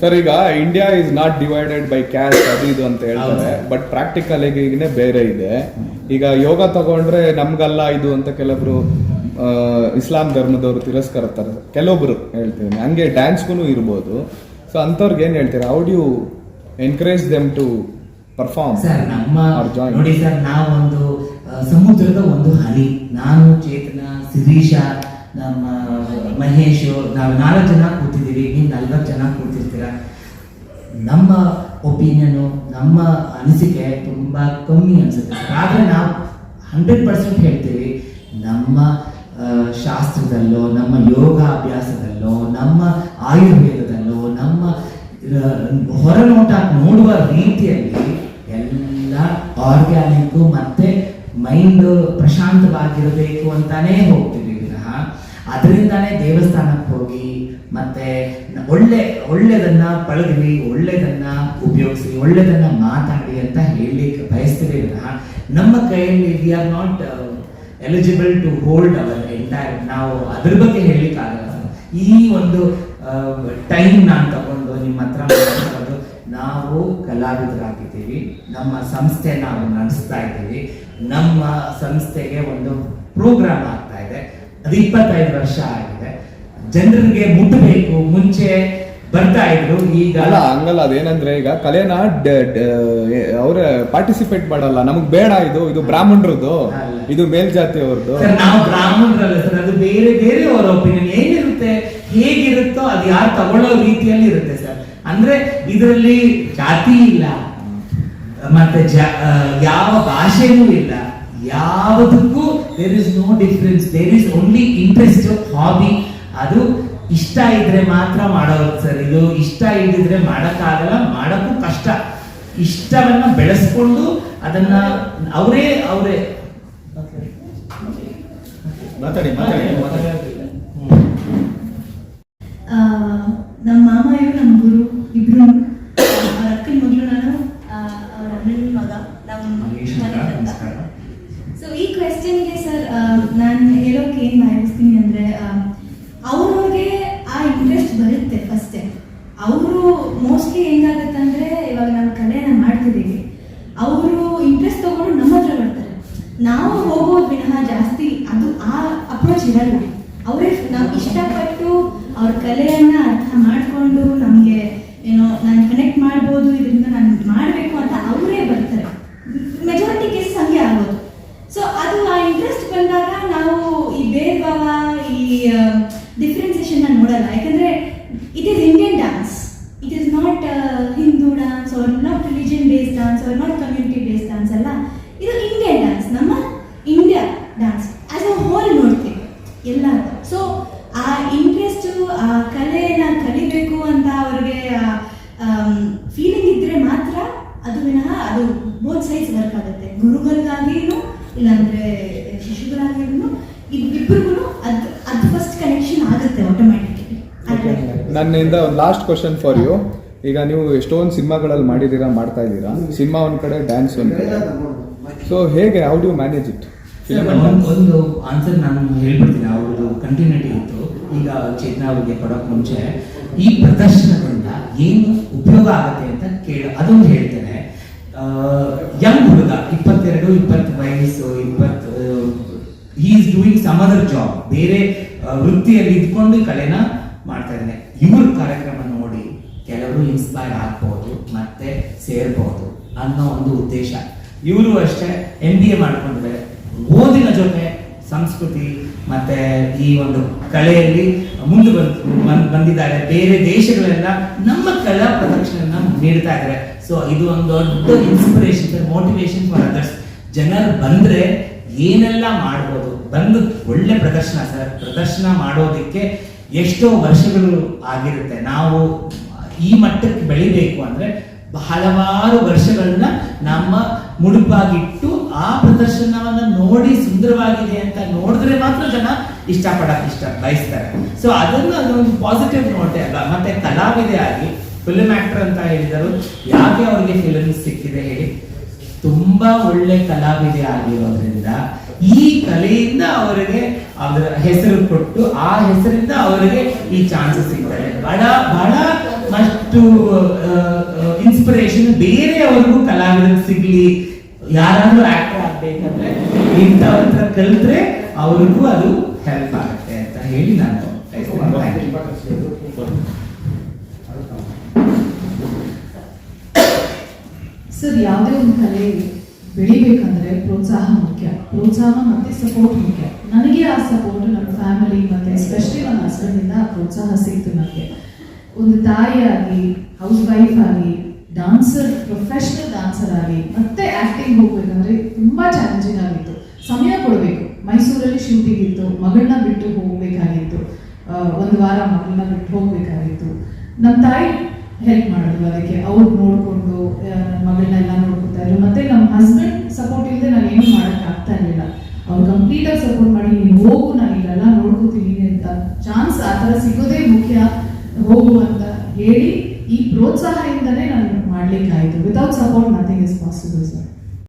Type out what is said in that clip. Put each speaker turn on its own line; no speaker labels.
Sir ಈಗ India is not divided by caste ಅದು ಇದು ಅಂತ ಹೇಳ್ತಾರೆ. ಬಟ್ ಪ್ರಾಕ್ಟಿಕಲ್ ಈಗನೇ ಬೇರೆ ಇದೆ. ಈಗ ಯೋಗ ತಗೊಂಡ್ರೆ ನಮ್ಗಲ್ಲ ಇದು ಅಂತ ಕೆಲವರು ಇಸ್ಲಾಂ ಧರ್ಮದವರು ತಿರಸ್ಕರ್ತಾರೆ ಕೆಲವೊಬ್ರು ಹೇಳ್ತೀನಿ. ಹಂಗೆ ಡ್ಯಾನ್ಸ್ಗೂ ಇರ್ಬೋದು. ಸೊ ಅಂಥವ್ರಿಗೆ ಏನು ಹೇಳ್ತೀರಾ? How do encourage them to perform
sir ನಮ್ಮ. ನೋಡಿ ಸರ್ ನಾವೊಂದು ಸಮುದ್ರದ ಒಂದು ಹನಿ ನಾನು ಚೇತನ ಸಿರೀಶ ನಮ್ಮ ಮಹೇಶ್ ನಾವು ನಾಲ್ಕು ಜನ ಕೂತಿದ್ದೀವಿ. ನೀವು ನಲ್ವತ್ತು ಜನ ನಮ್ಮ ಒಪಿನಿಯನ್, ನಮ್ಮ ಅನಿಸಿಕೆ ತುಂಬಾ ಕಮ್ಮಿ ಅನ್ಸುತ್ತೆ ಆದರೆ ನಾವು ಹಂಡ್ರೆಡ್ ಪರ್ಸೆಂಟ್ ಹೇಳ್ತೀವಿ, ನಮ್ಮ ಶಾಸ್ತ್ರದಲ್ಲೋ, ನಮ್ಮ ಯೋಗ ಅಭ್ಯಾಸದಲ್ಲೋ ನಮ್ಮ ಆಯುರ್ವೇದದಲ್ಲೋ, ನಮ್ಮ ಹೊರನೋಟ ನೋಡುವ ರೀತಿಯಲ್ಲಿ ಎಲ್ಲ ಆರ್ಗ್ಯಾನಿಕ್ ಮತ್ತೆ ಮೈಂಡ್ ಪ್ರಶಾಂತವಾಗಿರಬೇಕು ಅಂತಾನೆ ಹೋಗ್ತೀವಿ ವಿನಃ. ಅದರಿಂದಾನೇ ದೇವಸ್ಥಾನಕ್ಕೆ ಹೋಗಿ ಮತ್ತೆ ಒಳ್ಳೆ, ಒಳ್ಳೆದನ್ನ ಪಳಗ್ರಿ, ಒಳ್ಳೆದನ್ನ ಉಪಯೋಗಿಸಿ, ಒಳ್ಳೆದನ್ನ ಮಾತಾಡಿ ಅಂತ ಹೇಳಲಿಕ್ಕೆ ಬಯಸ್ತೀವಿ ನಮ್ಮ ಕೈಯಲ್ಲಿ we are not eligible to hold our entire ನಾವು ಅದ್ರ ಬಗ್ಗೆ ಹೇಳಲಿಕ್ಕೆ ಆಗಲ್ಲ ಈ ಒಂದು ಟೈಮ್ ನಾನು ತಗೊಂಡು ನಿಮ್ಮ ಹತ್ರ ನಾವು ಕಲಾವಿದರಾಗಿದ್ದೀವಿ. ನಮ್ಮ ಸಂಸ್ಥೆ ನಾವು ನಡೆಸ್ತಾ ಇದ್ದೀವಿ. ನಮ್ಮ ಸಂಸ್ಥೆಗೆ ಒಂದು ಪ್ರೋಗ್ರಾಮ್ ಆಗ್ತಾ ಇದೆ. ಅದು ಇಪ್ಪತ್ತೈದು ವರ್ಷ ಆಗಿದೆ. ಜನರಿಗೆ ಮುಟ್ಟಬೇಕು ಮುಂಚೆ ಬರ್ತಾ ಇದ್ರು ಈಗ
ಅಲ್ಲ ಹಂಗಲ್ಲ ಅದೇನಂದ್ರೆ ಈಗ ಕಲೆನ ಅವ್ರ ಪಾರ್ಟಿಸಿಪೇಟ್ ಮಾಡಲ್ಲ. ನಮಗ್ ಬೇಡ ಇದು ಇದು ಬ್ರಾಹ್ಮಣರದ್ದು ಇದು ಮೇಲ್ಜಾತಿಯವ್ರದ್ದು.
ನಾವು ಬ್ರಾಹ್ಮಣರಲ್ಲ ಸರ್ ಅದು ಬೇರೆ ಬೇರೆ ಅವರ ಒಪಿನಿಯನ್ ಏನಿರುತ್ತೆ ಹೇಗಿರುತ್ತೋ ಅದು ಯಾರು ತಗೊಳ್ಳೋ ರೀತಿಯಲ್ಲಿ ಇರುತ್ತೆ ಸರ್. ಅಂದ್ರೆ ಇದರಲ್ಲಿ ಜಾತಿ ಇಲ್ಲ. ಮತ್ತೆ ಯಾವ ಭಾಷೆನೂ ಇಲ್ಲ. ಯಾವುದಕ್ಕೂ there is no difference there is only interest hobby ಅದು ಇಷ್ಟ ಇದ್ರೆ ಮಾತ್ರ ಮಾಡೋದು ಸರ್. ಇದು ಇಷ್ಟ ಇಲ್ಲದಿದ್ರೆ ಮಾಡೋಕ್ಕಾಗಲ್ಲ ಮಾಡೋಕ್ಕೂ ಕಷ್ಟ. ಇಷ್ಟವನ್ನ ಬೆಳೆಸ್ಕೊಂಡು ಅದನ್ನ ಅವರೇ ಅವರೇ.
ಮಾತಾಡಿ
ನಮ್ಮ ಮಾಮ ಇವರು ನಮ್ಮ ಗುರು ಇಬ್ರು. ಅವ್ರ ಅಕ್ಕನ ಮಗಳು ನಾನು ಅವ್ರ ಅಣ್ಣನ ಮಗ.
ನಮಸ್ಕಾರ.
ಸೊ ಈ ಕ್ವೆಶನ್ಗೆ ಸರ್ ನಾನು ಹೇಳೋಕೆ ಏನು ಭಾವಿಸ್ತೀನಿ ಅಂದರೆ ಅವ್ರವ್ರಿಗೆ ಆ ಇಂಟ್ರೆಸ್ಟ್ ಬರುತ್ತೆ ಫಸ್ಟೇ. ಅವರು ಮೋಸ್ಟ್ಲಿ ಹೆಂಗಾಗುತ್ತೆ ಅಂದರೆ ಇವಾಗ ನಾವು ಕಲೆನ ಮಾಡ್ತಿದ್ದೀವಿ ಅವರು ಇಂಟ್ರೆಸ್ಟ್ ತಗೊಂಡು ನಮ್ಮ ಹತ್ರ ಬರ್ತಾರೆ ನಾವು ಹೋಗೋದು ವಿನಃ ಜಾಸ್ತಿ ಅದು ಆ ಅಪ್ರೋಚ್ ಇರಲ್ಲ. ಅವರೇ ನಾವು ಇಷ್ಟಪಟ್ಟು ಅವ್ರ ಕಲೆಯನ್ನ ಅರ್ಥ ಮಾಡಿಕೊಂಡು ನಮಗೆ ಏನೋ ನಾನು ಕನೆಕ್ಟ್ ಮಾಡ್ಬೋದು, ಇದರಿಂದ ನಾನು ಮಾಡಬೇಕು ಅಂತ ಅವರೇ ಬರ್ತಾರೆ. ಮೆಜಾರಿಟಿ ಕೇಸ್ ಹಂಗೆ ಆಗೋದು. ಸೊ ಅದು ಆ ಇಂಟ್ರೆಸ್ಟ್ ಬಂದಾಗ ನಾವು ಈ ಭೇದ ಭಾವ ಈ ಡಿಫ್ರೆನ್ಸಿಯೇಷನ್ನ ನೋಡಲ್ಲ. ಯಾಕಂದ್ರೆ it is Indian dance it is not Hindu dance or not religion based dance or not community based dance ಅಲ್ಲ. ಇದು ಇಂಡಿಯನ್ ಡ್ಯಾನ್ಸ್ ನಮ್ಮ India dance as a whole ನೋಡ್ತೀವಿ ಎಲ್ಲ ಸೊ ಆ ಇಂಟ್ರೆಸ್ಟ್ ಆ ಕಲೆಯನ್ನ ಕಲಿಬೇಕು ಅಂತ ಅವ್ರಿಗೆ ಫೀಲಿಂಗ್ ಇದ್ರೆ ಮಾತ್ರ ಅದು ವಿನಃ ಅದು ಬೋತ್ ಸೈಡ್ಸ್ ವರ್ಕ್ ಆಗುತ್ತೆ. ಗುರುಗಳಿಗಾಗಿನೂ ಇಲ್ಲಾಂದ್ರೆ ಶಿಶುಗಳಾಗಿನೂ ಇಬ್ಬರಿಗೂ ಅದು ಅದು ಫಸ್ಟ್
ನನ್ನಿಂದ ಒಂದು ಲಾಸ್ಟ್ ಕ್ವಶನ್ ಫಾರ್ ಯು ಈಗ ನೀವು ಎಷ್ಟೊಂದು ಸಿನಿಮಾಗಳಲ್ಲಿ ಮಾಡಿದ್ದೀರಾ ಮಾಡ್ತಾ ಇದ್ದೀರಾ? ಸಿನಿಮಾ ಒಂದು ಕಡೆ ಡ್ಯಾನ್ಸ್ ಒಂದು ಕಡೆ. ಸೊ ಹೇಗೆ ಹೌ ಡು ಮ್ಯಾನೇಜ್ ಇಟ್
ಒಂದು ಆನ್ಸರ್ ನಾನು ಹೇಳ್ಬಿಡ್ತೀನಿ. ಅವ್ರದ್ದು ಕಂಟಿನ್ಯೂಟಿ ಇತ್ತು. ಈಗ ಚೇತನ ಅವರಿಗೆ ಕೊಡೋಕ್ ಮುಂಚೆ ಈ ಪ್ರದರ್ಶನದಿಂದ ಏನು ಉಪಯೋಗ ಆಗುತ್ತೆ ಅಂತ ಕೇಳ, ಅದೊಂದು ಹೇಳ್ತೇನೆ. ಯಂಗ್ ಹುಡುಗ, ಇಪ್ಪತ್ತೆರಡು, ಇಪ್ಪತ್ತು ವಯಸ್ಸು, ಇಪ್ಪತ್ತು is doing some other job ಬೇರೆ ವೃತ್ತಿಯಲ್ಲಿ ಇದ್ಕೊಂಡು ಕಲೆನ ಮಾಡ್ತಾ ಇದ್ದಾನೆ. ಇವ್ರ ಕಾರ್ಯಕ್ರಮ ನೋಡಿ ಕೆಲವರು ಇನ್ಸ್ಪೈರ್ ಆಗ್ಬೋದು, ಮತ್ತೆ ಸೇರ್ಬೋದು ಅನ್ನೋ ಒಂದು ಉದ್ದೇಶ. ಇವರು ಅಷ್ಟೇ ಎಂ ಬಿ ಎ ಮಾಡ್ಕೊಂಡಿದ್ದಾರೆ. ಓದಿನ ಜೊತೆ ಸಂಸ್ಕೃತಿ ಮತ್ತೆ ಈ ಒಂದು ಕಲೆಯಲ್ಲಿ ಮುಂದೆ ಬಂದ್ ಬಂದಿದ್ದಾರೆ. ಬೇರೆ ದೇಶಗಳೆಲ್ಲ ನಮ್ಮ ಕಲಾ ಪ್ರದರ್ಶನ ನೀಡ್ತಾ ಇದ್ದಾರೆ. ಸೊ ಇದು ಒಂದು ದೊಡ್ಡ ಇನ್ಸ್ಪಿರೇಷನ್ ಮೋಟಿವೇಶನ್ ಫಾರ್ ಅದರ್ಸ್ ಜನರು ಬಂದ್ರೆ ಏನೆಲ್ಲ ಮಾಡ್ಬೋದು? ಬಂದು ಒಳ್ಳೆ ಪ್ರದರ್ಶನ, ಸರ್, ಪ್ರದರ್ಶನ ಮಾಡೋದಕ್ಕೆ ಎಷ್ಟೋ ವರ್ಷಗಳು ಆಗಿರುತ್ತೆ. ನಾವು ಈ ಮಟ್ಟಕ್ಕೆ ಬೆಳಿಬೇಕು ಅಂದ್ರೆ ಹಲವಾರು ವರ್ಷಗಳನ್ನ ನಮ್ಮ ಮುಡುಪಾಗಿಟ್ಟು ಆ ಪ್ರದರ್ಶನವನ್ನ ನೋಡಿ ಸುಂದರವಾಗಿದೆ ಅಂತ ನೋಡಿದ್ರೆ ಮಾತ್ರ ಜನ ಇಷ್ಟಪಡಕ್ಕೆ ಇಷ್ಟ ಬಯಸ್ತಾರೆ. ಸೊ ಅದನ್ನು ಅದೊಂದು ಪಾಸಿಟಿವ್ ನೋಟೆ ಅಲ್ಲ, ಮತ್ತೆ ಕಲಾವಿದೆ ಆಗಿ ಫಿಲ್ಮ್ ಆಕ್ಟರ್ ಅಂತ ಹೇಳಿದರು, ಯಾಕೆ ಅವ್ರಿಗೆ ಫಿಲ್ಮ್ ಸಿಕ್ಕಿದೆ ಹೇಳಿ? ತುಂಬಾ ಒಳ್ಳೆ ಕಲಾವಿದೆ ಆಗಿರೋದ್ರಿಂದ ಈ ಕಲೆಯಿಂದ ಅವರಿಗೆ ಅದರ ಹೆಸರು ಕೊಟ್ಟು ಆ ಹೆಸರಿಂದ ಅವರಿಗೆ ಈ ಚಾನ್ಸಸ್ ಸಿಗ್ತಾರೆ. ಬಹಳ ಬಹಳ ಮಷ್ಟು ಇನ್ಸ್ಪಿರೇಷನ್ ಬೇರೆಯವ್ರಿಗೂ ಕಲಾವಿದರಿಗೆ ಸಿಗ್ಲಿ, ಯಾರಾದ್ರೂ ಆಕ್ಟರ್ ಆಗ್ಬೇಕಂದ್ರೆ ಇಂಥವ್ರ ಕಲ್ತ್ರೆ ಅವ್ರಿಗೂ ಅದು ಹೆಲ್ಪ್ ಆಗುತ್ತೆ ಅಂತ ಹೇಳಿ ನಾನು.
ಸರ್, ಯಾವುದೇ ಒಂದು ಕಲೆ ಬೆಳಿಬೇಕಂದ್ರೆ ಪ್ರೋತ್ಸಾಹ ಮುಖ್ಯ. ಪ್ರೋತ್ಸಾಹ ಮತ್ತೆ ಸಪೋರ್ಟ್ ಮುಖ್ಯ. ನನಗೆ ಆ ಸಪೋರ್ಟ್ ನನ್ನ ಫ್ಯಾಮಿಲಿ ಮತ್ತೆ ಎಸ್ಪೆಷಲಿ ನನ್ನ ಹಸ್ಬೆಂಡಿಂದ ಆ ಪ್ರೋತ್ಸಾಹ ಸಿಕ್ತು ನನಗೆ ಒಂದು ತಾಯಿಯಾಗಿ ಹೌಸ್ ವೈಫ್ ಆಗಿ ಡಾನ್ಸರ್ ಪ್ರೊಫೆಷನಲ್ ಡಾನ್ಸರ್ ಆಗಿ, ಮತ್ತೆ ಆಕ್ಟಿಂಗ್ ಹೋಗ್ಬೇಕಂದ್ರೆ ತುಂಬಾ ಚಾಲೆಂಜಿಂಗ್ ಆಗಿತ್ತು. ಸಮಯ ಕೊಡಬೇಕು. ಮೈಸೂರಲ್ಲಿ ಶೂಟಿಂಗ್ ಇತ್ತು, ಮಗಳನ್ನ ಬಿಟ್ಟು ಹೋಗಬೇಕಾಗಿತ್ತು. ಒಂದು ವಾರ ಮಗಳನ್ನ ಬಿಟ್ಟು ಹೋಗ್ಬೇಕಾಗಿತ್ತು. ನಮ್ಮ ತಾಯಿ ಹೆಲ್ಪ್ ಮಾಡಿದ್ರು ಅದಕ್ಕೆ ಅವ್ರು ನೋಡಿಕೊಂಡು ಮಗಳನ್ನೆಲ್ಲ ನೋಡ್ಕೊತಾ ಇದ್ರು. ಮತ್ತೆ ನಮ್ಮ ಹಸ್ಬೆಂಡ್ ಸಪೋರ್ಟ್ ಇಲ್ಲದೆ ನಾನು ಏನು ಮಾಡಕ್ ಆಗ್ತಾ ಇರಲಿಲ್ಲ. ಅವ್ರು ಕಂಪ್ಲೀಟ್ ಆಗಿ ಸಪೋರ್ಟ್ ಮಾಡಿ, ನೀನು ಹೋಗು, ನಾನು ಇಲ್ಲೆಲ್ಲ ನೋಡ್ಕೋತೀನಿ ಅಂತ ಚಾನ್ಸ್ ಆ ಥರ ಸಿಗೋದೇ ಮುಖ್ಯ. ಹೋಗು ಅಂತ ಹೇಳಿ ಈ ಪ್ರೋತ್ಸಾಹದಿಂದಲೇ ನಾನು ಮಾಡ್ಲಿಕ್ಕಾಯ್ತು. Without support nothing is possible sir